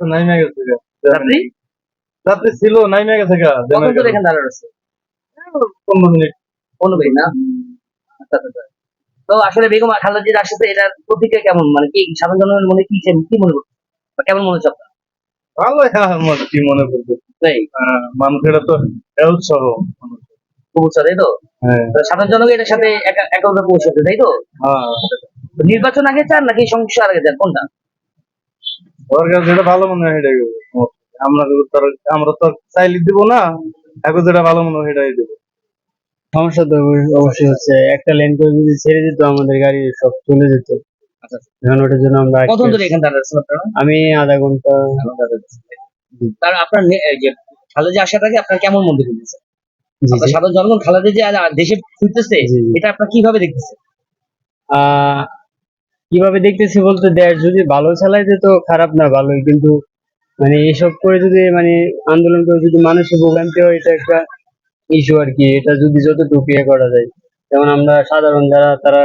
নাইমে গেছে গা। রাত্রি? ছিল নাইমে গেছে গা। কখন এখানে দাঁড়ানো আছে পনেরো মিনিট। পনেরো মিনিট না? আচ্ছা, আচ্ছা, আচ্ছা। তো আসলে বেগম খালেদা আসছে এটার প্রতিক্রিয়া কেমন? মানে কি সাধারণ জনগণের মনে কি কি মনে করছে? বা কেমন মনে হচ্ছে আপনার? ভালো হ্যাঁ মনে- কি মনে করব? তাই? হ্যাঁ, মানুষেরা তো উৎসাহ তাই তো? হ্যাঁ। সাধারণ জনগণ এটার সাথে একা- একাউন্টে পৌঁছাতে তাই তো? হ্যাঁ। তো নির্বাচন আগে চান নাকি সংসদ আগে চান? কোনটা? সরকার যেটা ভালো মনে হয় সেটাই আমরা আমরা তো চাইলে দিব না এখন যেটা ভালো মনে হয় সেটাই দেবো। সমস্যা তো অবশ্যই হচ্ছে একটা লেন করে যদি ছেড়ে দিত আমাদের গাড়ি সব চলে যেত। আচ্ছা। এখন ওটার জন্য আমরা কতক্ষণ ধরে এখানে দাঁড়াচ্ছেন আপনারা আমি আধা ঘণ্টা। তার আপনার যে খালেদা আসার আগে আপনার কেমন মনে হচ্ছে। সাধারণ জনগণ খালেদা আর দেশে ফিরতেছে। এটা আপনার কীভাবে দেখতেছে? আহ, কীভাবে দেখতেছি বলতে দেশ যদি ভালো চালাইতে তো খারাপ না ভালোই, কিন্তু মানে এসব করে যদি মানে আন্দোলন করে যদি মানুষের ভোগান্তি হয়, এটা একটা ইস্যু আর কি। এটা যদি যতটুকু ইয়ে করা যায়। যেমন আমরা সাধারণ যারা, তারা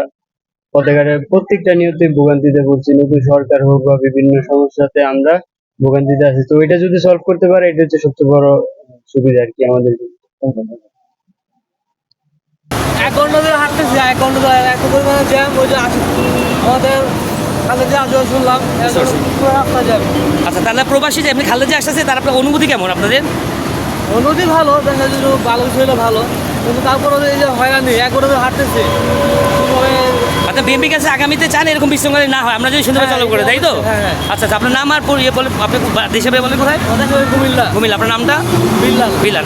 পথেঘাটে প্রত্যেকটা নিয়তে ভোগান্তিতে পড়ছি নতুন সরকার হোক বা বিভিন্ন সমস্যাতে আমরা ভোগান্তিতে আছি। তো এটা যদি সলভ করতে পারে, এটা হচ্ছে সবচেয়ে বড় সুবিধা আর কি আমাদের। এক ঘণ্টা ধরে হাঁটতেছি এক ঘণ্টা ধরে এত পরিমাণে জ্যাম ওই যে আমাদের রাস্তা জ্যাম আচ্ছা তাহলে প্রবাসী যে আপনি খালেদা আসতেছে তার আপনার অনুভূতি কেমন আপনাদের? অনুভূতি ভালো দেখা যায় ভালো ছিল ভালো। কিন্তু তারপরে এই যে হয়রানি এক ঘণ্টা ধরে হাঁটতেছি। কীভাবে আচ্ছা বিএনপি কাছে আগামীতে চান এরকম বিশৃঙ্খলা না হয় আমরা যদি সুন্দর হ্যাঁ, চালু করে তাই তো? হ্যাঁ, হ্যাঁ। আচ্ছা আচ্ছা আপনার নাম আর ইয়ে বলে আপনি দেশে বলে কোথায়? কুমিল্লা। কুমিল্লা আপনার নামটা? বিল্লাল বিলান